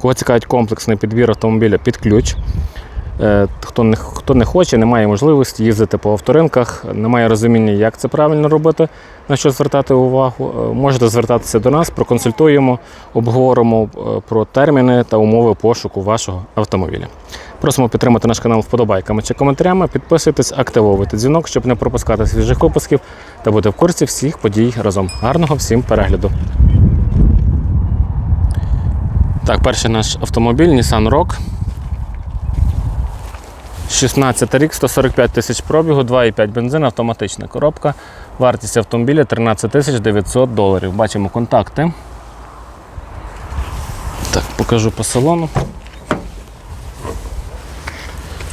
Кого цікавить комплексний підбір автомобіля під ключ. Е, Хто не, хто не хоче, не має можливості їздити по авторинках, не має розуміння, як це правильно робити, на що звертати увагу, е, можете звертатися до нас, проконсультуємо, обговоримо е, про терміни та умови пошуку вашого автомобіля. Просимо підтримати наш канал вподобайками чи коментарями, підписуйтесь, активовуйте дзвінок, щоб не пропускати свіжих випусків та бути в курсі всіх подій разом. Гарного всім перегляду! Так, перший наш автомобіль Nissan Rogue. 16 рік, 145 тисяч пробігу, 2,5 бензин, автоматична коробка. Вартість автомобіля 13 тисяч 900 доларів. Бачимо контакти. Так, покажу по салону.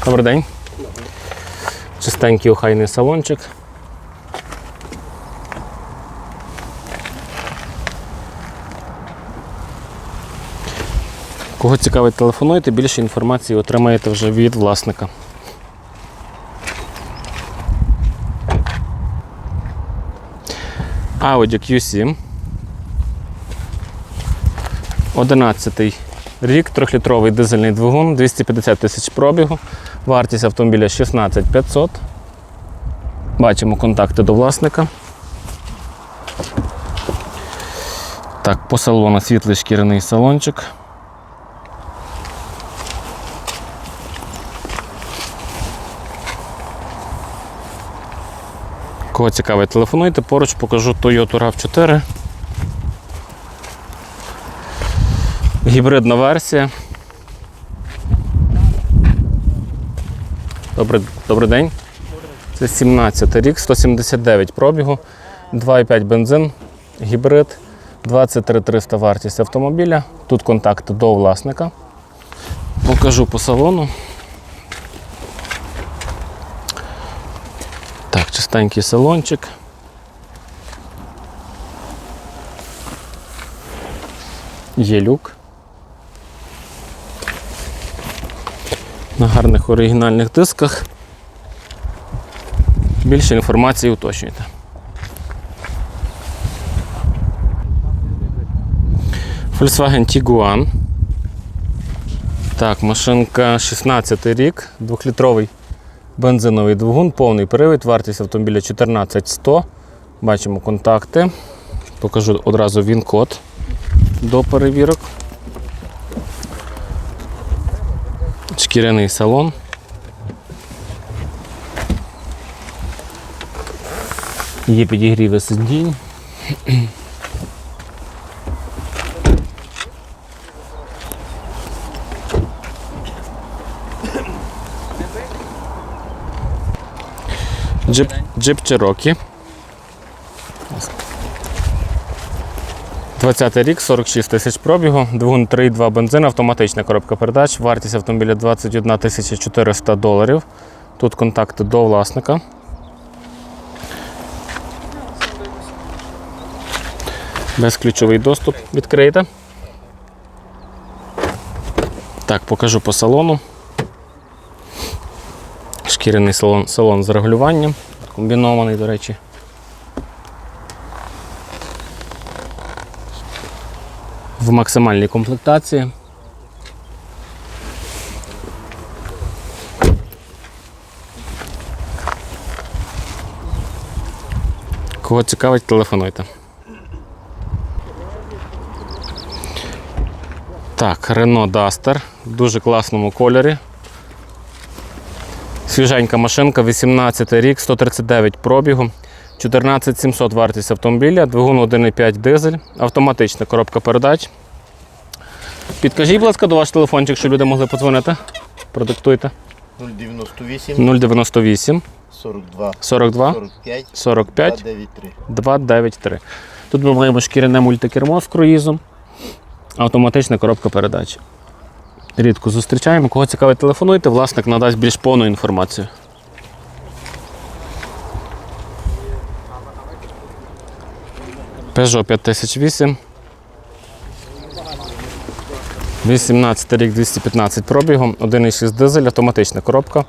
Добрий день. Чистенький охайний салончик. Кого цікавить, телефонуйте, більше інформації отримаєте вже від власника. Audi Q7. 11 рік, 3-літровий дизельний двигун, 250 тисяч пробігу, вартість автомобіля 16 500. Бачимо контакти до власника. Так, по салону світлий шкіряний салончик. Кого цікавить, телефонуйте, поруч покажу Toyota RAV4. Гібридна версія. Добрий, добрий день. Це 17 рік, 179 пробігу, 2,5 бензин, гібрид, 23 300 вартість автомобіля. Тут контакти до власника. Покажу по салону. Так, чистенький салончик. Є люк. На гарних оригінальних дисках. Більше інформації уточнюйте. Volkswagen Tiguan. Так, машинка 16 рік, 2-літровий Бензиновий двигун, повний привід, вартість автомобіля 14100. Бачимо контакти. Покажу одразу він-код до перевірок. Шкіряний салон. Є підігріви сидінь. Джип, джип Cherokee. 20 рік, 46 тисяч пробігу, двигун 3,2 бензин, автоматична коробка передач, вартість автомобіля 21 тисяча 400 доларів. Тут контакти до власника. Безключовий доступ відкрийте. Так, покажу по салону. Шкіряний салон, салон з регулюванням, комбінований, до речі. В максимальній комплектації. Кого цікавить, телефонуйте. Так, Renault Duster в дуже класному кольорі. Свіженька машинка, 18 рік, 139 пробігу, 14700 вартість автомобіля, двигун 1,5 дизель, автоматична коробка передач. Підкажіть, будь ласка, до ваш телефончик, щоб люди могли подзвонити. Продиктуйте. 098 098 42 42 45 45 293. 293. Тут ми маємо шкіряне мультикермо з круїзом, автоматична коробка передач. Рідко зустрічаємо. Кого цікавить, телефонуйте, власник надасть більш повну інформацію. Peugeot 5008. 18 рік 215 пробігу, 1,6 дизель, автоматична коробка.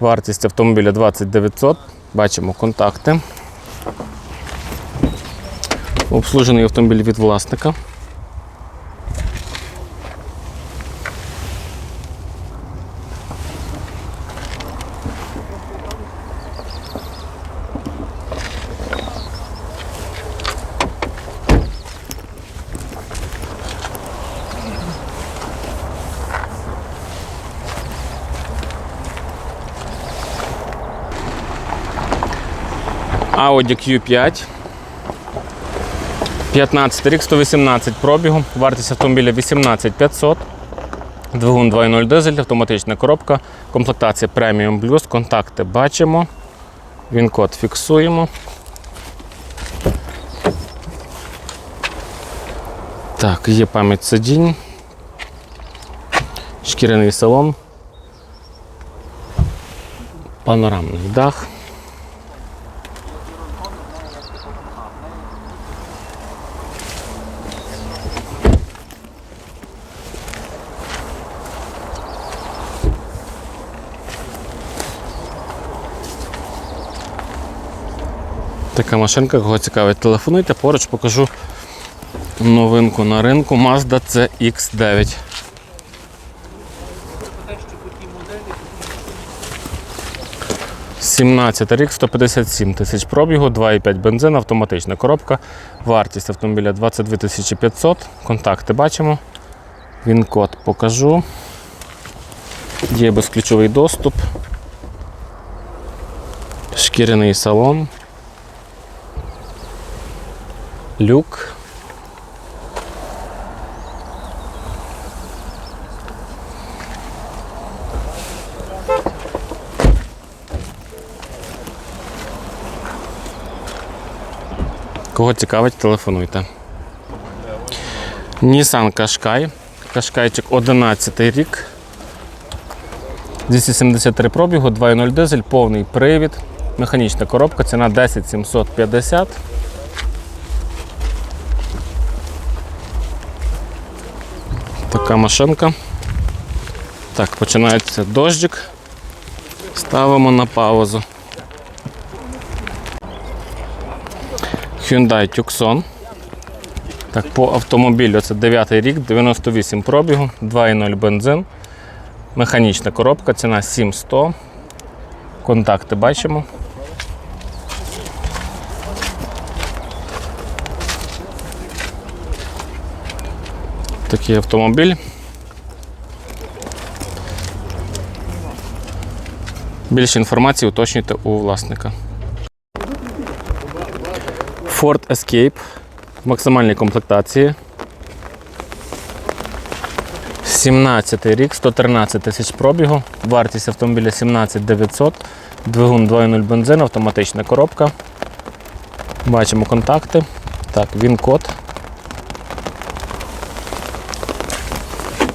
Вартість автомобіля 2900. Бачимо контакти. Обслужений автомобіль від власника. Audi Q5. 15 рік, 118 пробігу, вартість автомобіля 18500. Двигун 2.0 дизель, автоматична коробка, комплектація Premium Plus, контакти бачимо. Він код фіксуємо. Так, є пам'ять сидінь. Шкіряний салон. Панорамний дах. Така машинка, кого цікавить, телефонуйте, поруч покажу новинку на ринку Mazda CX9. Сімнадцятий рік, 157 тисяч пробігу, 2,5 бензин, автоматична коробка. Вартість автомобіля 22 500. Контакти бачимо. Він код покажу. Є безключовий доступ. Шкіряний салон. Люк. Кого цікавить, телефонуйте. Nissan Qashqai. Кашкайчик 11 рік. 273 пробігу, 2.0 дизель, повний привід, механічна коробка, ціна 10 Така машинка. Так, починається дощик. Ставимо на паузу. Hyundai Tucson. Так, по автомобілю це 9 рік, 98 пробігу, 2,0 бензин. Механічна коробка, ціна 7100. Контакти бачимо. Такий автомобіль. Більше інформації уточнюйте у власника. Ford Escape в максимальній комплектації. 17 рік, 113 тисяч пробігу. Вартість автомобіля 17 900. Двигун 2.0 бензин, автоматична коробка. Бачимо контакти. Так, він код.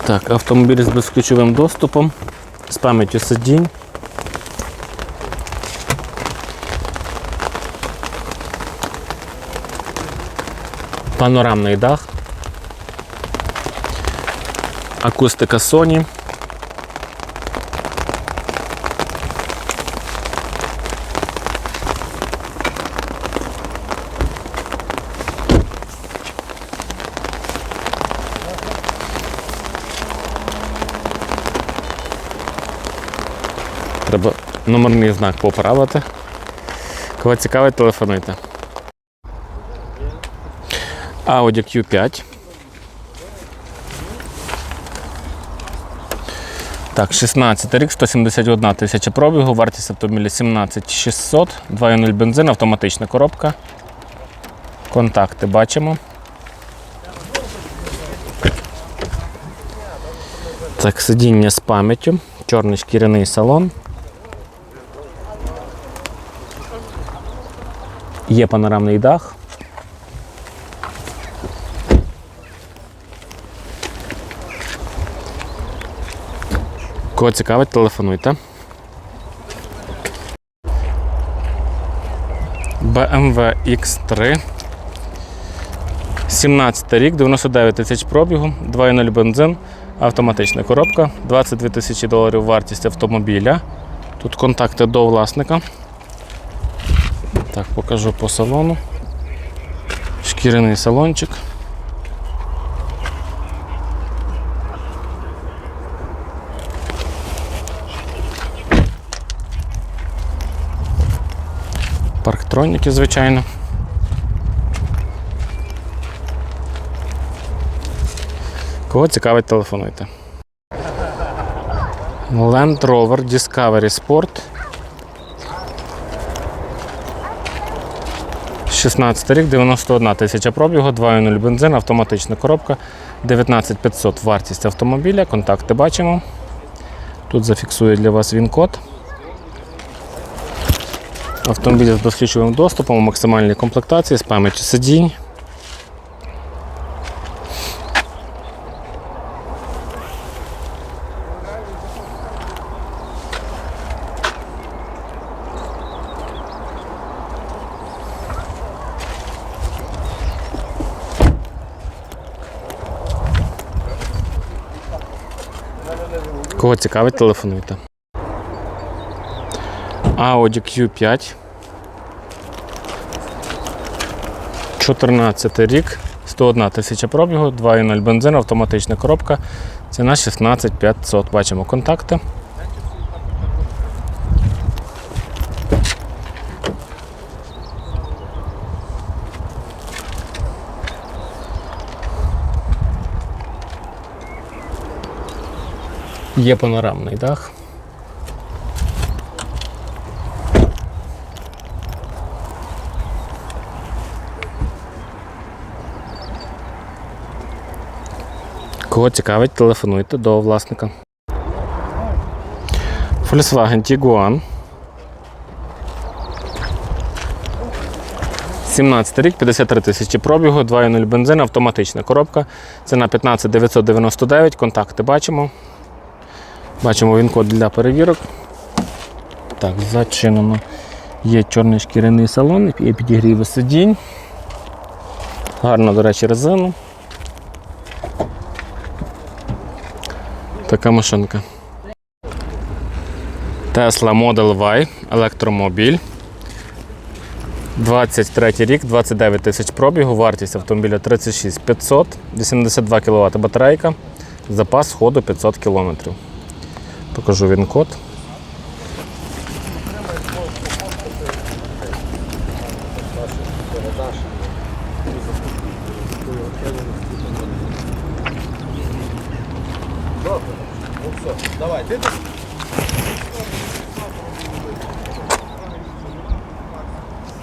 Так, автомобіль з безключовим доступом, з пам'яттю сидінь. Панорамний дах. Акустика Sony. Треба номерний знак поправити. Кого цікавить, телефонуйте. Audi Q5. Так, 16 рік, 171 тисяча пробігу, вартість автомобіля 17 600, 2.0 бензин, автоматична коробка. Контакти бачимо. Так, сидіння з пам'яттю, чорний шкіряний салон. Є панорамний дах. Кого цікавить, телефонуйте. BMW X3. 17 рік, 99 тисяч пробігу, 2.0 бензин, автоматична коробка, 22 тисячі доларів вартість автомобіля. Тут контакти до власника. Так, покажу по салону. Шкіряний салончик. Парктроніки, звичайно. Кого цікавить, телефонуйте. Land Rover Discovery Sport. 16 рік, 91 тисяча пробігу, 2.0 бензин, автоматична коробка, 19500 вартість автомобіля, контакти бачимо. Тут зафіксує для вас він-код. Автомобіль з досліджуваним доступом максимальній комплектації з пам'яті сидінь. Кого цікавить, телефонуйте. Audi Q5. 14 рік, 101 тисяча пробігу, 2.0 бензин, автоматична коробка. Ціна 16 500. Бачимо контакти. Є панорамний дах. Кого цікавить, телефонуйте до власника. Volkswagen Tiguan. 17 рік, 53 тисячі пробігу, 2.0 бензин, автоматична коробка. Ціна 15 999, контакти бачимо. Бачимо він код для перевірок. Так, зачинено. Є чорний шкіряний салон, є підігріви сидінь. Гарно, до речі, резину. Така машинка. Tesla Model Y, електромобіль. 23 рік, 29 тисяч пробігу, вартість автомобіля 36 500, 82 кВт батарейка, запас ходу 500 км. Покажу він код.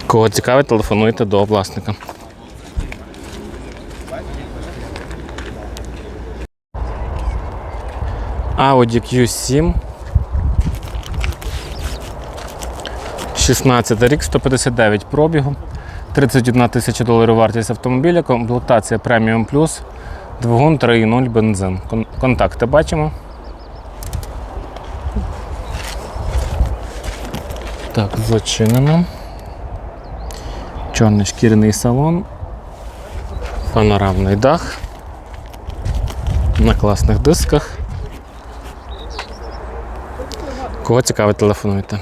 Кого цікавить, телефонуйте до власника. Audi Q7. 16 рік, 159 пробігу, 31 тисяча доларів вартість автомобіля, комплектація Premium Plus, двигун 3.0 бензин. Контакти бачимо. Так, зачинено. Чорний шкіряний салон, панорамний дах на класних дисках. Кого цікавить, телефонуйте.